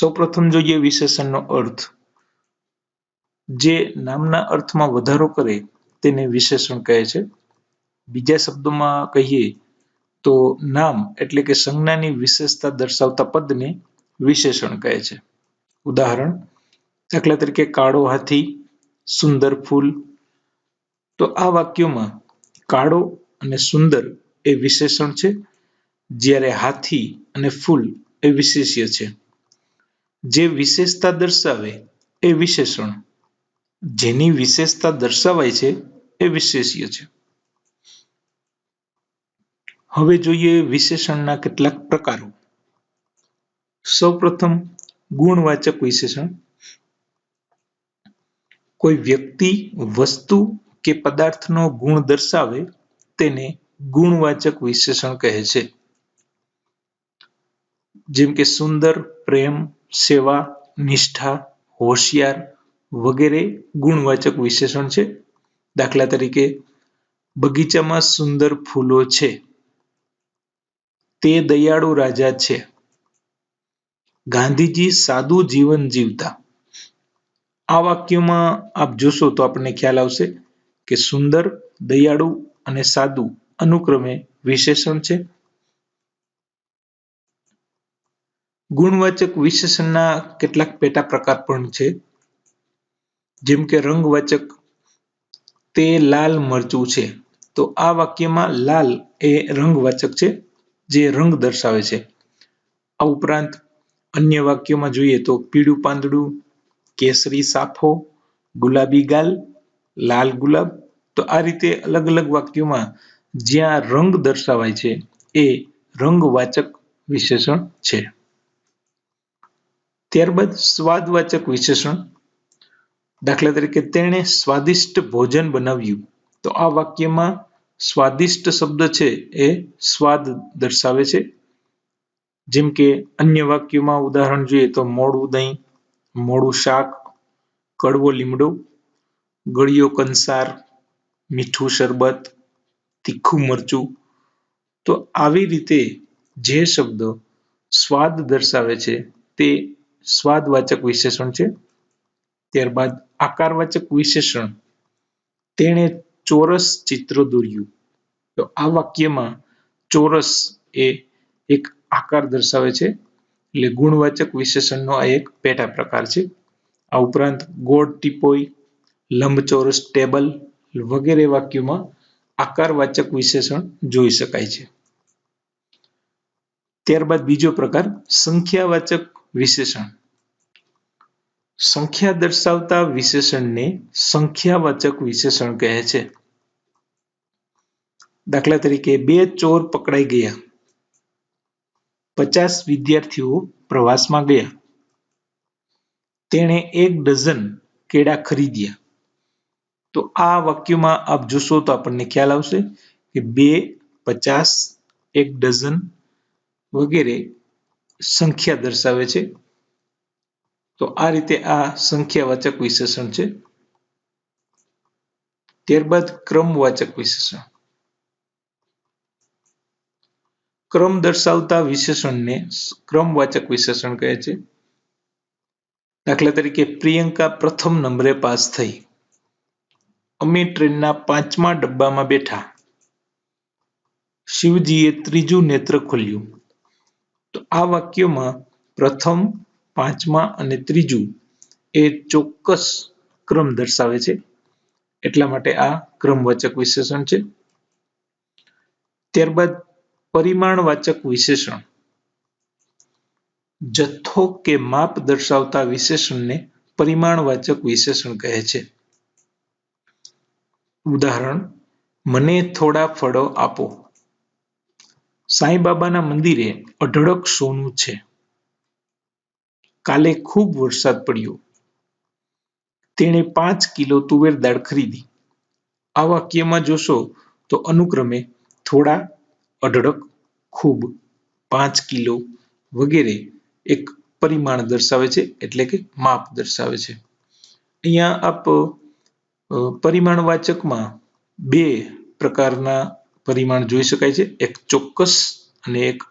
સૌપ્રથમ જોઈએ વિશેષણનો અર્થ. જે નામના અર્થમાં વધારો કરે તેને વિશેષણ કહે છે. બીજા શબ્દોમાં કહીએ તો નામ એટલે કે સંજ્ઞાની વિશેષતા દર્શાવતા પદને વિશેષણ કહે છે. ઉદાહરણ, દાખલા તરીકે કાળો હાથી, સુંદર ફૂલ. તો આ વાક્યોમાં કાળો અને સુંદર એ વિશેષણ છે, જ્યારે હાથી અને ફૂલ એ વિશેષ્ય છે. જે વિશેષતા દર્શાવે એ વિશેષણ. જેની વિશેષતા દર્શાવાય છે એ વિશેષ્ય છે. હવે જોઈએ વિશેષણના કેટલાક પ્રકારો. સૌપ્રથમ ગુણવાચક વિશેષણ. કોઈ વ્યક્તિ વસ્તુ કે પદાર્થનો ગુણ દર્શાવે તેને ગુણવાચક વિશેષણ કહે છે. જેમ કે સુંદર, પ્રેમ સેવા, નિષ્ઠા, હોશિયાર વગેરે ગુણવાચક વિશેષણ છે. દાખલા તરીકે, બગીચામાં સુંદર ફૂલો છે. તે દયાળુ રાજા છે. ગાંધીજી સાદું જીવન જીવતા. આ વાક્યમાં આપ જોશો તો આપણને ખ્યાલ આવશે કે સુંદર, દયાળુ અને સાદું અનુક્રમે વિશેષણ છે. ગુણવાચક વિશેષણના કેટલાક પેટા પ્રકાર પણ છે. જેમ કે રંગવાચક તે લાલ મરચું છે. તો આ વાક્યમાં લાલ એ રંગવાચક છે, જે રંગ દર્શાવે છે. આ ઉપરાંત અન્ય વાક્યોમાં જોઈએ તો પીળું પાંદડું, કેસરી સાફો, ગુલાબી ગાલ, લાલ ગુલાબ. તો આ રીતે અલગ અલગ વાક્યોમાં જ્યાં રંગ દર્શાવાય છે એ રંગવાચક વિશેષણ છે. ત્યારબાદ સ્વાદવાચક વિશેષણ. દાખલા તરીકે તેણે સ્વાદિષ્ટ ભોજન બનાવ્યું. તો આ વાક્યમાં સ્વાદિષ્ટ શબ્દ છે એ સ્વાદ દર્શાવે છે. જેમ કે અન્ય વાક્યોમાં ઉદાહરણ જોઈએ તો મોડું દહીં, મોડું શાક, કડવો લીમડો, ગળિયો કંસાર, મીઠું શરબત, તીખું મરચું. તો આવી રીતે જે શબ્દો સ્વાદ દર્શાવે છે તે સ્વાદવાચક વિશેષણ છે. ત્યારબાદ આકારવાચક વિશેષણ. તેણે ચોરસ ચિત્ર દોર્યું. તો આ વાક્યમાં ચોરસ એ એક આકાર દર્શાવે છે. એટલે ગુણવાચક વિશેષણનો આ એક પેટા પ્રકાર છે. આ ઉપરાંત ગોળ ટીપોઈ, લંબચોરસ ટેબલ વગેરે વાક્યોમાં આકારવાચક વિશેષણ જોઈ શકાય છે. ત્યારબાદ બીજો પ્રકાર સંખ્યાવાચક વિશેષણ. સંખ્યા દર્શાવતા વિશેષણને સંખ્યાવાચક વિશેષણ કહે છે. દાખલા તરીકે બે ચોર પકડાઈ ગયા. પચાસ વિદ્યાર્થીઓ પ્રવાસમાં ગયા. તેણે એક ડઝન કેળા ખરીદ્યા. તો આ વાક્યમાં આપ જોશો તો આપણને ખ્યાલ આવશે કે બે, પચાસ, એક ડઝન વગેરે સંખ્યા દર્શાવે છે. તો આ રીતે આ સંખ્યાવાચક વિશેષણ છે. ત્યારબાદ ક્રમવાચક વિશેષણ. ક્રમ દર્શાવતા વિશેષણને ક્રમવાચક વિશેષણ કહે છે. દાખલા તરીકે, પ્રિયંકા પ્રથમ નંબરે પાસ થઈ. અમે ટ્રેનના પાંચમા ડબ્બામાં બેઠા. શિવજીએ ત્રીજું નેત્ર ખોલ્યું. તો આ વાક્યમાં પ્રથમ, પાંચમા અને ત્રીજું એ ચોક્કસ ક્રમ દર્શાવે છે. એટલા માટે આ ક્રમવાચક વિશેષણ છે. ત્યારબાદ પરિમાણવાચક વિશેષણ. જથ્થો કે માપ દર્શાવતા વિશેષણને પરિમાણવાચક વિશેષણ કહે છે. ઉદાહરણ, મને થોડા ફળો આપો. સાંઈબાબાના મંદિરે અઢળક સોનું છે. કાલે ખૂબ વરસાદ પડ્યો. તેણે પાંચ કિલો તુવેર દાળ ખરીદી. આ વાક્યમાં જોશો તો અનુક્રમે થોડા અઢળક ખૂબ, પાંચ કિલો વગેરે એક પરિમાણ દર્શાવે છે, એટલે કે માપ દર્શાવે છે. અહીંયા આપ પરિમાણવાચકમાં બે પ્રકારના પરિમાણ જોઈ શકાય છે. એક ચોક્કસ અને એક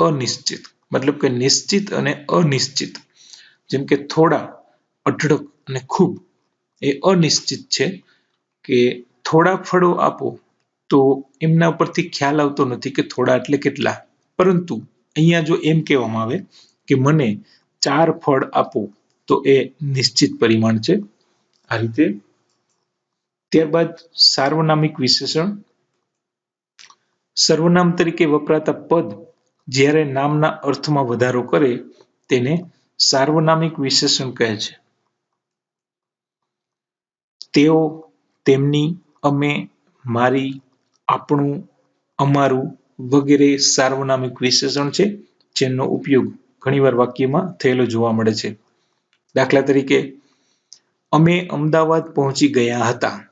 અનિશ્ચિત. મતલબ કે નિશ્ચિત અને અનિશ્ચિત. જેમ કે થોડા, અઢળક અને ખૂબ. એ અનિશ્ચિત છે કે થોડા ફળો આપો તો એમના પરથી ખ્યાલ આવતો નથી કે થોડા એટલે કેટલા. પરંતુ અહીંયા જો એમ કહેવામાં આવે કે મને ચાર ફળ આપો તો એ નિશ્ચિત પરિમાણ છે. આ રીતે ત્યારબાદ સાર્વનામિક વિશેષણ સર્વનામ તરીકે વપરાતા પદ જ્યારે નામના અર્થમાં વધારો કરે, તેને સાર્વનામિક વિશેષણ કહે છે. તેઓ તેમની અમે, મારી, આપણું, અમારું વગેરે સાર્વનામિક વિશેષણ છે, જેનો ઉપયોગ ઘણીવાર વાક્યમાં થયેલો જોવા મળે છે. દાખલા તરીકે, અમે અમદાવાદ પહોંચી ગયા હતા.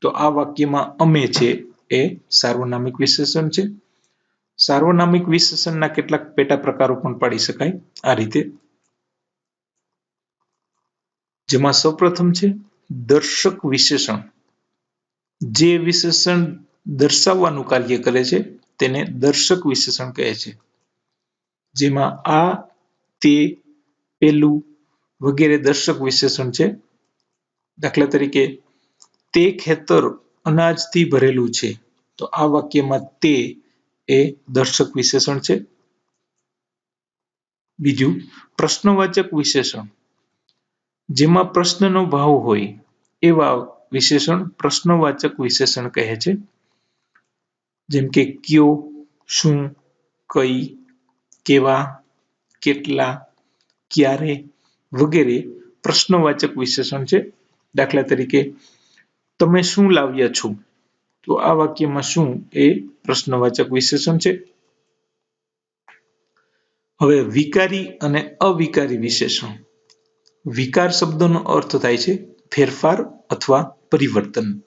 તો આ વાક્યમાં અમે છે એ સાર્વનામિક વિશેષણ છે. સાર્વનામિક વિશેષણના કેટલાક પેટા પ્રકારો પણ પાડી શકાય આ રીતે. જેમાં સૌપ્રથમ છે દર્શક વિશેષણ. જે વિશેષણ દર્શાવવાનું કાર્ય કરે છે તેને દર્શક વિશેષણ કહે છે. જેમાં આ, તે, પેલું વગેરે દર્શક વિશેષણ છે. દાખલા તરીકે તે ખેતર અનાજથી ભરેલું છે. તો આ વાક્યમાં તે એ દર્શક વિશેષણ છે. બીજું, પ્રશ્નવાચક વિશેષણ. જેમાં પ્રશ્નનો ભાવ હોય એવા વિશેષણ પ્રશ્નવાચક વિશેષણ કહે છે. જેમ કે કયો, શું, કઈ, કેવા, કેટલા, ક્યારે વગેરે પ્રશ્નવાચક વિશેષણ છે. દાખલા તરીકે તમે શું લાવ્યા છો? તો આ વાક્યમાં શું? એ પ્રશ્નવાચક વિશેષણ છે. હવે વિકારી અને અવિકારી વિશેષણ. વિકાર શબ્દનો અર્થ થાય છે ફેરફાર અથવા પરિવર્તન.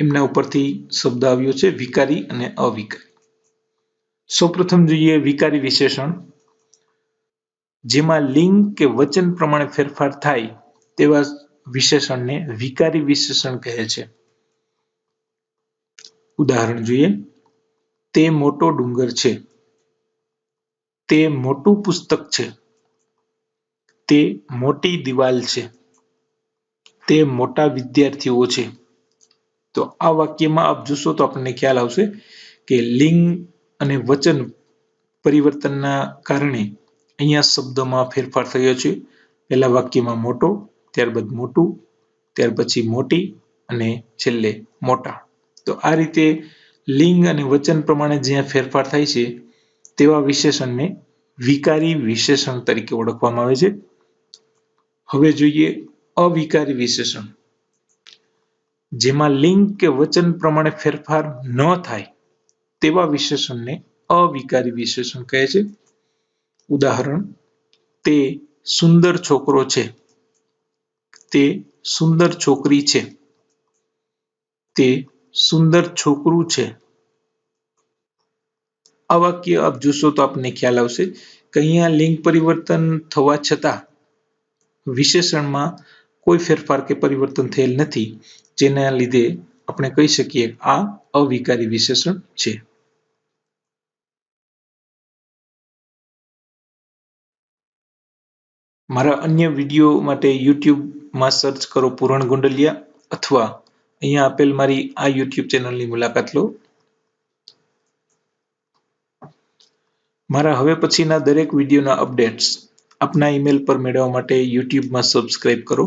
એમના ઉપરથી શબ્દ આવ્યો છે વિકારી અને અવિકારી. સૌપ્રથમ જોઈએ વિકારી વિશેષણ. જેમાં લિંગ કે વચન પ્રમાણે ફેરફાર થાય તેવા વિશેષણને વિકારી વિશેષણ કહે છે. ઉદાહરણ જોઈએ. તે મોટો ડુંગર છે. તે મોટું પુસ્તક છે. તે મોટી દિવાલ છે. તે મોટા વિદ્યાર્થીઓ છે. તો આ વાક્યમાં આપ જોશો તો આપણને ખ્યાલ આવશે કે લિંગ અને વચન પરિવર્તનના કારણે અહીંયા શબ્દમાં ફેરફાર થયો છે. પહેલા વાક્યમાં મોટો ત્યારબાદ મોટું, ત્યાર પછી મોટી અને છેલ્લે મોટા. તો આ રીતે લિંગ અને વચન પ્રમાણે જ્યાં ફેરફાર થાય છે, તેવા વિશેષણને વિકારી વિશેષણ તરીકે ઓળખવામાં આવે છે. હવે જોઈએ અવિકારી વિશેષણ. જેમાં લિંગ કે વચન પ્રમાણે ફેરફાર ન થાય, તેવા વિશેષણને અવિકારી વિશેષણ કહે છે. ઉદાહરણ, તે સુંદર છોકરો છે. તે સુંદર છોકરી છે. તે સુંદર છોકરું છે. આ વાક્ય આપ જોશો તો આપને ખ્યાલ આવશે કે અહીંયા લિંગ પરિવર્તન થવા છતાં વિશેષણમાં કોઈ ફેરફાર કે પરિવર્તન થયેલ નથી, જેના લીધે આપણે કહી શકીએ આ અવિકારી વિશેષણ છે. મારા અન્ય વીડિયો માટે યુટ્યુબમાં સર્ચ કરો પૂરણ ગુંડલિયા અથવા અહીંયા આપેલ મારી આ યુટ્યુબ ચેનલની મુલાકાત લો. મારા હવે પછીના દરેક વિડીયોના અપડેટ્સ આપના ઈમેલ પર મેળવવા માટે યુટ્યુબમાં સબસ્ક્રાઇબ કરો.